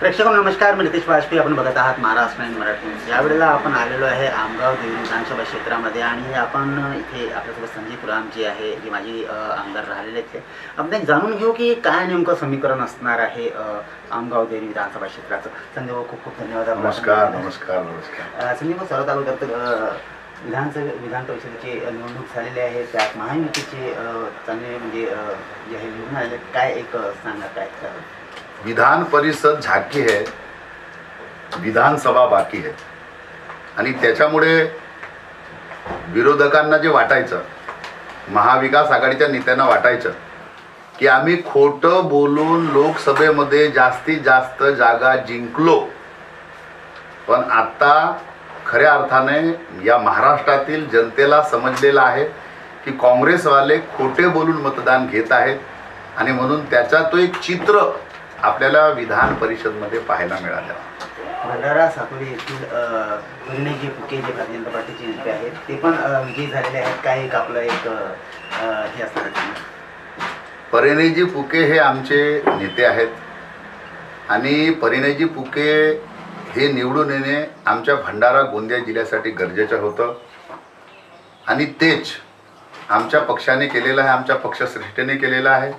प्रेक्षक नमस्कार मी नितेश वाजपेयी आपण बघत आहात महाराष्ट्र नाईन मराठी न्यूज यावेळेला आपण आलेलो आहे आमगाव देवी विधानसभा क्षेत्रामध्ये आणि आपण इथे आपल्यासोबत संजय पुराम जे आहे जे अ, आमदार राहिलेले आहेत ते. आपण एक जाणून घेऊ की काय नेमकं समीकरण असणार आहे आमगाव देवी विधानसभा क्षेत्राचं संजय भाऊ खूप खूप धन्यवाद. नमस्कार नमस्कार नमस्कार अ, संजय भाऊ सर्वात अगोदर तर, विधानसभे विधान परिषदेची निवडणूक झालेली आहे त्यात महायुतीचे चांगले म्हणजे जे आहे निवडून आहेत. काय एक सांगा काय? विधान परिषद झाकी आहे विधानसभा बाकी आहे आणि त्याच्यामुळे विरोधकांना जे वाटायचं महाविकास आघाडीच्या नेत्यांना वाटायचं की आम्ही खोटं बोलून लोकसभेमध्ये जास्तीत जास्त जागा जिंकलो पण आत्ता खऱ्या अर्थाने या महाराष्ट्रातील जनतेला समजलेलं आहे की काँग्रेसवाले खोटे बोलून मतदान घेत आहेत आणि म्हणून त्याचा तो एक चित्र आपल्याला विधान परिषदमध्ये पाहायला मिळालं. भंडारा साकोली येथील अ, परिणयजी फुके जे भारतीय जनता पार्टीचे नेते आहेत ते पण विजयी झालेले आहेत. काय एक आपलं एक अ, हे असणार. परिणयजी फुके हे आमचे नेते आहेत. आणि परिणयजी फुके हे निवडून येणे आमच्या भंडारा गोंदिया जिल्ह्यासाठी गरजेचं होतं. आणि तेच आमच्या पक्षाने केलेलं आहे आमच्या पक्षश्रेष्ठीने केलेलं आहे.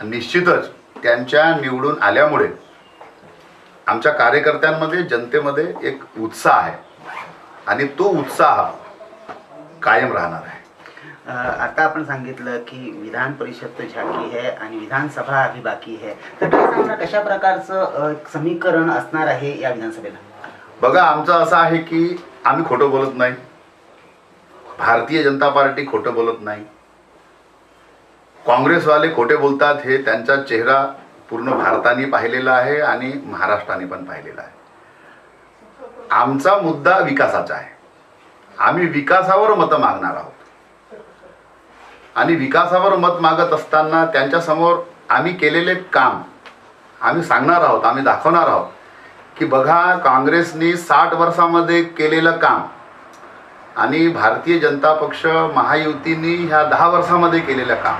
आणि निश्चितच त्यांच्या निवडून आल्यामुळे आमच्या कार्यकर्त्यांमध्ये जनतेमध्ये एक उत्साह आहे. आणि तो उत्साह कायम राहणार आहे. आता आपण सांगितलं की विधान परिषद तर झाकी आहे आणि विधानसभा अभी बाकी आहे तर काय कशा प्रकारचं समीकरण असणार आहे या विधानसभेला? बघा आमचं असं आहे की आम्ही खोटं बोलत नाही. भारतीय जनता पार्टी खोटं बोलत नाही. काँग्रेसवाले खोटे बोलतात हे त्यांचा चेहरा पूर्ण भारताने पाहिलेला आहे आणि महाराष्ट्राने पण पाहिलेला आहे. आमचा मुद्दा विकासाचा आहे. आम्ही विकासावर मतं मागणार आहोत. आणि विकासावर मत मागत असताना त्यांच्यासमोर आम्ही केलेले काम आम्ही सांगणार आहोत आम्ही दाखवणार आहोत की बघा काँग्रेसनी साठ वर्षामध्ये केलेलं काम आणि भारतीय जनता पक्ष महायुतीनी ह्या दहा वर्षामध्ये केलेलं काम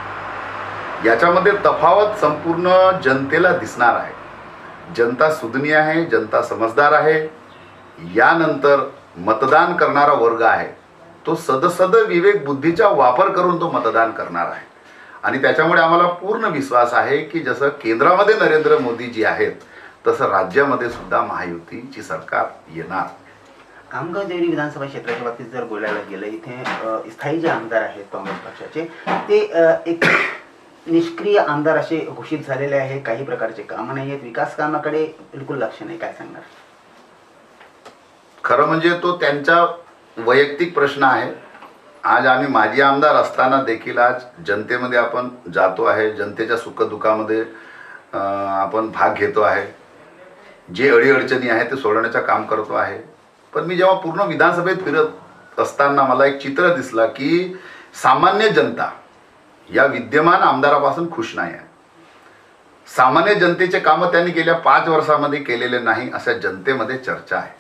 याच्यामध्ये तफावत संपूर्ण जनतेला दिसणार आहे. जनता सुदनी आहे जनता समजदार आहे. यानंतर मतदान करणारा वर्ग आहे. तो सदसद विवेक बुद्धीचा वापर करून तो मतदान करणार आहे. आणि त्याच्यामुळे आम्हाला पूर्ण विश्वास आहे की जसं केंद्रामध्ये नरेंद्र मोदीजी आहेत तसं राज्यामध्ये सुद्धा महायुतीची सरकार येणार. आमगाव देवणी विधानसभा क्षेत्राच्या बाबतीत जर बोलायला गेलं इथे स्थायी जे आमदार आहेत काँग्रेस पक्षाचे ते एक निष्क्रिय आमदार असे घोषित झालेले आहे. काही प्रकारचे कामं नाही आहेत. विकास कामाकडे बिलकुल लक्ष नाही. काय सांगणार? खरं म्हणजे तो त्यांचा वैयक्तिक प्रश्न आहे. आज आम्ही माजी आमदार असताना देखील आज जनतेमध्ये आपण जातो आहे. जनतेच्या सुखदुःखामध्ये आपण भाग घेतो आहे. जे अडीअडचणी आहे ते सोडवण्याचं काम करतो आहे. पण मी जेव्हा पूर्ण विधानसभेत फिरत असताना मला एक चित्र दिसलं की सामान्य जनता या विद्यमान आमदारापासून खुश नाही आहे. सामान्य जनतेचे कामं त्यांनी गेल्या पाच वर्षामध्ये केलेले नाही अशा जनतेमध्ये चर्चा आहे.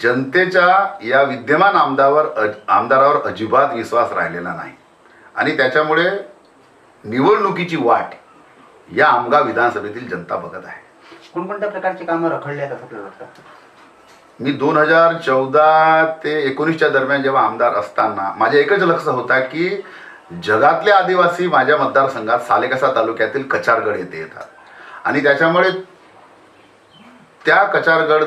जनतेच्या या विद्यमान आमदारावर अज आमदारावर अजिबात विश्वास राहिलेला नाही. आणि त्याच्यामुळे निवडणुकीची वाट या आमगाव विधानसभेतील जनता बघत आहे. कोणकोणत्या प्रकारचे कामं रखडले आहेत असं आपल्याला वाटतं? मी दोन हजार चौदा ते एकोणीसच्या दरम्यान जेव्हा आमदार असताना माझे एकच लक्ष होता की जगातले आदिवासी माझ्या मतदारसंघात सालेकसा तालुक्यातील कचारगड येथे येतात. आणि त्याच्यामुळे त्या कचारगड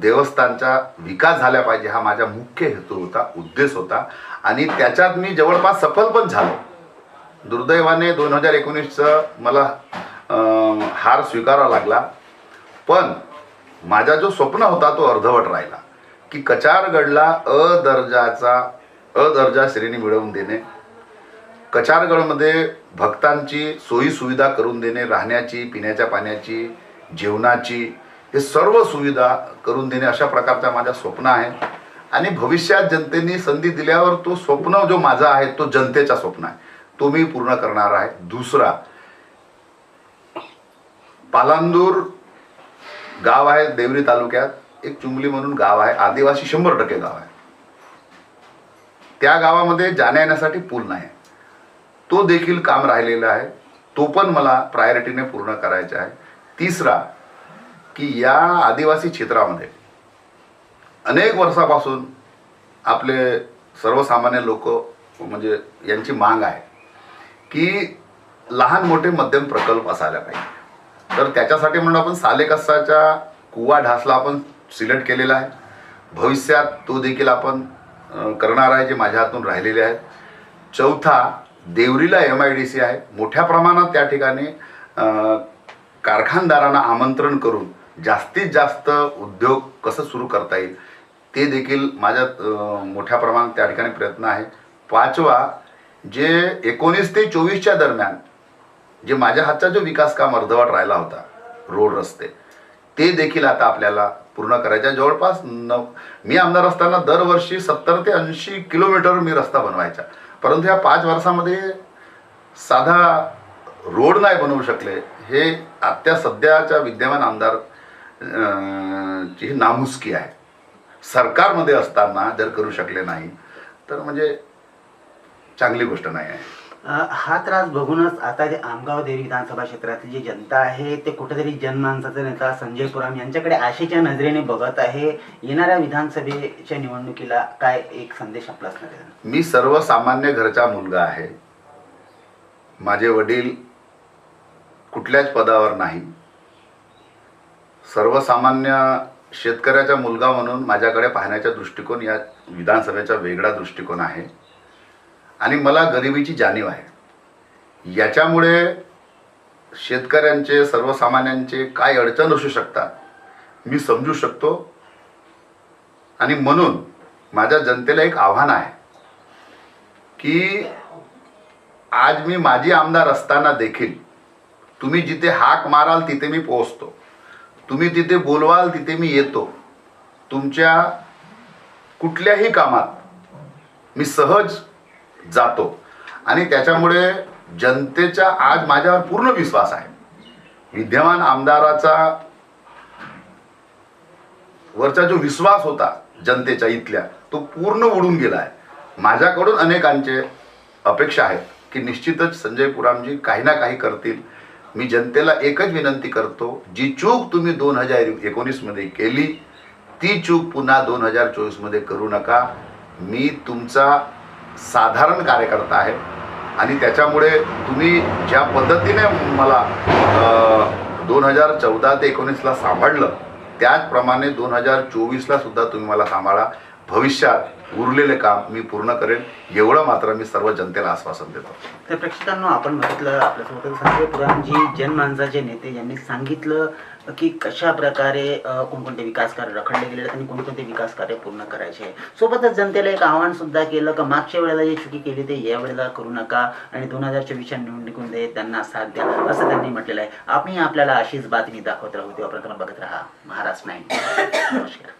देवस्थानचा विकास झाला पाहिजे हा माझा मुख्य हेतू होता उद्देश होता. आणि त्याच्यात मी जवळपास सफल पण झालो. दुर्दैवाने दोन हजार एकोणीसचं मला हार स्वीकारावा लागला. पण माझा जो स्वप्न होता तो अर्धवट राहिला की कचारगडला अ दर्जाचा अ दर्जा श्रेणी मिळवून देणे कचारगडमध्ये भक्तांची सोयी सुविधा करून देणे राहण्याची पिण्याच्या पाण्याची जेवणाची हे सर्व सुविधा करून देणे अशा प्रकारचा माझा स्वप्न आहे आणि भविष्यात जनतेने संधी दिल्यावर तो स्वप्न जो माझा आहे तो जनतेचा स्वप्न आहे. तो मी पूर्ण करणार आहे. दुसरा पालांदूर गाव आहे देवरी तालुक्यात. एक चुंबली म्हणून गाव आहे आदिवासी शंभर टक्के गाव आहे. त्या गावामध्ये जाण्या येण्यासाठी पूल नाही. तो देखील काम राहिलेला आहे. तो पण मला प्रायोरिटीने पूर्ण करायचा आहे. तिसरा की या आदिवासी क्षेत्रामध्ये अनेक वर्षापासून आपले सर्वसामान्य लोक म्हणजे यांची मांग आहे की लहान मोठे मध्यम प्रकल्प असायला पाहिजे. तर त्याच्यासाठी म्हणून आपण सालेकसाच्या कुवा ढासला आपण सिलेक्ट केलेला आहे. भविष्यात तो देखील आपण करणार आहे जे माझ्या हातून राहिलेले आहेत. चौथा देवरीला एम आय डी सी आहे. मोठ्या प्रमाणात त्या ठिकाणी कारखानदारांना आमंत्रण करून जास्तीत जास्त उद्योग कसं सुरू करता येईल ते देखील माझ्या मोठ्या प्रमाणात त्या ठिकाणी प्रयत्न आहे पाचवा जे एकोणीस ते चोवीसच्या दरम्यान जे माझ्या हातचा जो विकास काम अर्धवट राहिला होता रोड रस्ते ते देखील आता आपल्याला पूर्ण करायच्या. आहे. जवळपास न मी आमदार असताना दरवर्षी सत्तर ते ऐंशी किलोमीटर मी रस्ता बनवायचा. परंतु या पाच वर्षामध्ये साधा रोड नाही बनवू शकले. हे आत्या सध्याच्या विद्यमान आमदार ची ही आहे. सरकारमध्ये असताना जर करू शकले नाही तर म्हणजे चांगली गोष्ट नाही आहे. हा त्रास बघूनच आता जे आमगाव देवी विधानसभा क्षेत्रातील जी जनता आहे ते कुठेतरी जनमानसाचे नेता संजय पुराम यांच्याकडे आशेच्या नजरेने बघत आहे. येणाऱ्या विधानसभेच्या निवडणुकीला काय एक संदेश आपला असणार आहे? मी सर्वसामान्य घरचा मुलगा आहे. माझे वडील कुठल्याच पदावर नाही. सर्वसामान्य शेतकऱ्याचा मुलगा म्हणून माझ्याकडे पाहण्याचा दृष्टिकोन या विधानसभेचा वेगळा दृष्टिकोन आहे. आणि मला गरिबीची जाणीव आहे. याच्यामुळे शेतकऱ्यांचे सर्वसामान्यांचे काय अडचण असू शकतात मी समजू शकतो. आणि म्हणून माझ्या जनतेला एक आव्हान आहे की आज मी माजी आमदार असताना देखील तुम्ही जिथे हाक माराल तिथे मी पोहोचतो. तुम्ही तिथे बोलवाल तिथे मी येतो. तुमच्या कुठल्याही कामात मी सहज जातो. आणि त्याच्यामुळे जनतेचा आज माझ्यावर पूर्ण विश्वास आहे. विद्यमान आमदाराचा वरचा जो विश्वास होता जनतेच्या इथल्या तो पूर्ण उडून गेला आहे माझ्याकडून अनेकांचे अपेक्षा आहेत की निश्चितच संजय पुरामजी काही ना काही करतील. मी जनतेला एकच विनंती करतो जी चूक तुम्ही दोन हजार एकोणीसमध्ये केली ती चूक पुन्हा दोन हजार चोवीसमध्ये करू नका. मी तुमचा साधारण कार्यकर्ता आहे आणि त्याच्यामुळे तुम्ही ज्या पद्धतीने मला दोन हजार चौदा ते एकोणीसला सांभाळलं त्याचप्रमाणे दोन हजार चोवीसला सुद्धा तुम्ही मला सांभाळा. भविष्यात उरलेले काम मी पूर्ण करेन. एवढं मात्र मी सर्व जनतेला आश्वासन देतो. तर प्रेक्षकांना आपण बघितलं आपल्यासोबत संजय पुरामजी जनमानसाचे नेते यांनी सांगितलं की कशा प्रकारे कोणकोणते विकास कार्य रखडले गेले आणि कोणकोणते विकास कार्य पूर्ण करायचे सोबतच जनतेला एक आव्हान सुद्धा केलं की मागच्या वेळेला जी चुकी केली ते या वेळेला करू नका आणि दोन हजार चोवीसच्या दे त्यांना साथ द्या असं त्यांनी म्हटलेलं आहे. आम्ही आपल्याला अशीच बातमी दाखवत राहू. तेव्हापर्यंत बघत राहा. महाराष्ट्र नाईन. नमस्कार.